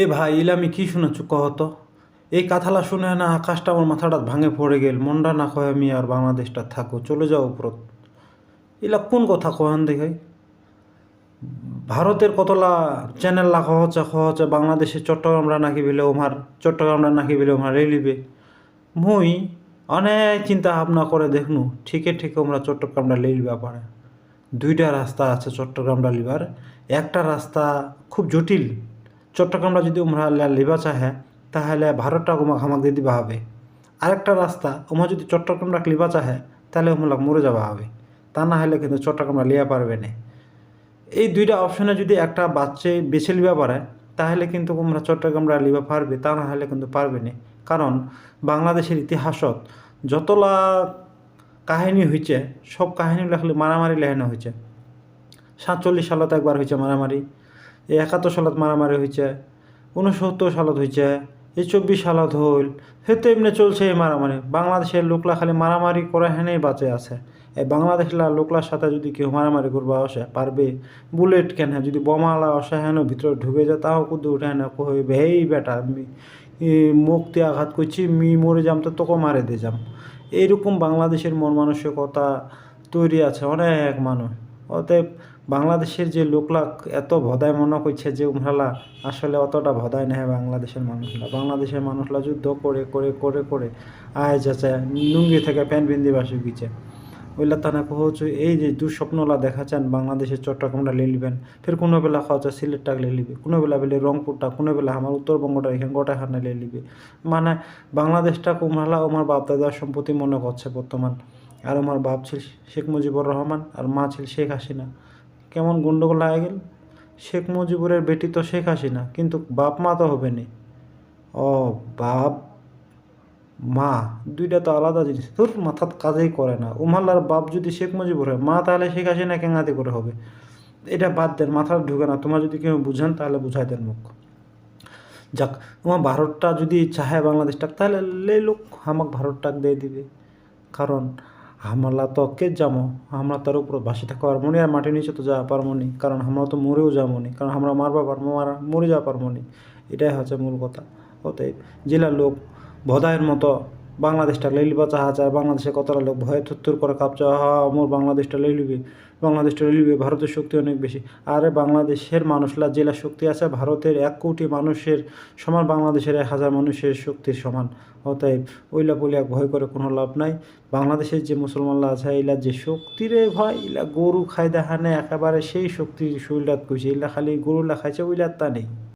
এ ভাই ইলা আমি কি শুনেছু? কহত এই কথালা শুনে না আকাশটা আমার মাথাটা ভাঙে পড়ে গেল। মনটা না কয় আমি আর বাংলাদেশটা থাকো চলে যাও উপরত। এলা কোন কথা কহান দেখাই? ভারতের কতলা চ্যানেল লাখা হচ্ছে হচ্ছে বাংলাদেশে চট্টগ্রামরা নাকি বেলে ওমার, চট্টগ্রামরা নাকি বেলে ওমার রেলিবে মুই অনেক চিন্তা ভাবনা করে দেখনু, ঠিকে ঠিকে আমরা চট্টগ্রামটা লিলবা পারে দুইটা রাস্তা আছে চট্টগ্রামটা লিবার। একটা রাস্তা খুব জটিল। চট্টগ্রামটা যদি ওমরা লিবা চাহে, তাহলে ভারতটা ওমা হামাক দিয়ে দিবা হবে। আরেকটা রাস্তা ওমা যদি চট্টগ্রামটা লিবা চাহে, তাহলে ওমলাক মরে যাওয়া হবে। তা না হলে কিন্তু চট্টগ্রামটা লিয়া পারবে না। এই দুইটা অপশনে যদি একটা বাচ্চা বেছে লিবা পারে, তাহলে কিন্তু তোমরা চট্টগ্রামরা লিবা পারবে, তা না হলে কিন্তু পারবে না। কারণ বাংলাদেশের ইতিহাসত যতলা কাহিনী হয়েছে সব কাহিনী লেখলে মারামারি লেখানো হয়েছে সাতচল্লিশ সালত একবার হয়েছে মারামারি। এই একাত্তর সালত মারামারি হয়েছে উনসত্তর সালত হয়েছে এই চব্বিশ সালত হইল সেতো এমনি চলছে এই মারামারি। বাংলাদেশের লোকলা খালি মারামারি করে হেনেই বাঁচে আছে। এই বাংলাদেশের লোকলার সাথে যদি কেউ মারামারি করবা আসে, পারবে? বুলেট কেন যদি বোমালা আসে হেন, ভিতরে ঢুকে যায়, তাও কুদে উঠে হেন কইবে এই বেটা মুক্তি আঘাত করছি, মি মরে যাম তো তোকে মারে দিয়ে যাম। এইরকম বাংলাদেশের মন মানসিকতা তৈরি আছে অনেক মানুষ। অতএব বাংলাদেশের যে লোকলাক এত ভদায় মনে করছে যে উমরালা আসলে অতটা ভদায় নেয় বাংলাদেশের মানুষরা। বাংলাদেশের মানুষরা যুদ্ধ করে করে করে করে আয় যাচ্ছে লুঙ্গি থেকে প্যান্ট বিন্দি বাসি গিয়েছে ওইলা তানা কহছু এই যে দুঃস্বপ্নলা দেখাচ্ছেন বাংলাদেশের চট্টগ্রামটা লে লিবেন, ফের কোনো বেলা খাওয়া সিলেটটা লে লিবে, কোনো বেলা বেলে রংপুরটা কোনো বেলা আমার উত্তরবঙ্গটা এখানে গোটা লে লিবে। মানে বাংলাদেশটা কুমড়ালা আমার বাপ দাদার সম্পত্তি মনে করছে বর্তমান। আর আমার বাপ ছিল শেখ মুজিবুর রহমান, আর মা ছিল শেখ হাসিনা। কেমন গন্ডগোল হয়ে গেল? শেখ মুজিবুরের বেটি তো শেখ হাসিনা, কিন্তু বাপ মা তো হবে নি। ও বাপ মা, দুইটা তো আলাদা জিনিস। তোর মাথাত কাজেই করে না। উমাল্লার বাপ যদি শেখ মুজিবুর হয়, মা তাহলে শেখ হাসিনা কেঙ্গাতে করে হবে? এটা বাদ দেন মাথার ঢুকে না। তোমার যদি কেউ বুঝান, তাহলে বুঝাই দেন মুখ। যাক, তোমার ভারতটা যদি চাহে বাংলাদেশটা তাহলে লোক আমাক ভারতটাক দিয়ে দিবে। কারণ আমরা তো কে যাব আমরা তার উপর ভাসি থাকতে পারব মনে আর মাটির নিচে তো যাওয়া পারব নি কারণ আমরা তো মরেও যাব নি কারণ আমরা মারবা পারব মারা, মরে যাওয়া পারব নি এটাই হচ্ছে মূল কথা। অতএব জেলার লোক ভদায়ের মতো বাংলাদেশটা লইলিবা চাহা চায় বাংলাদেশে কতটা লোক ভয়ে থুত্তুর করে কাঁপছে? হা আমার বাংলাদেশটা লইলিবে বাংলাদেশটা লইলিবে ভারতের শক্তি অনেক বেশি। আরে বাংলাদেশের মানুষরা জেলা শক্তি আছে, ভারতের এক কোটি মানুষের সমান, বাংলাদেশের এক হাজার মানুষের শক্তির সমান। অতএব ওইলা বলিয়া ভয় করে কোনো লাভ নাই। বাংলাদেশের যে মুসলমানরা আছে, এলা যে শক্তি রে ভাই এলা গরু খাই দেখানে, একেবারে সেই শক্তি শরীরটা কইছে, এলা খালি গরুলা খাইছে ওইলার তা নেই।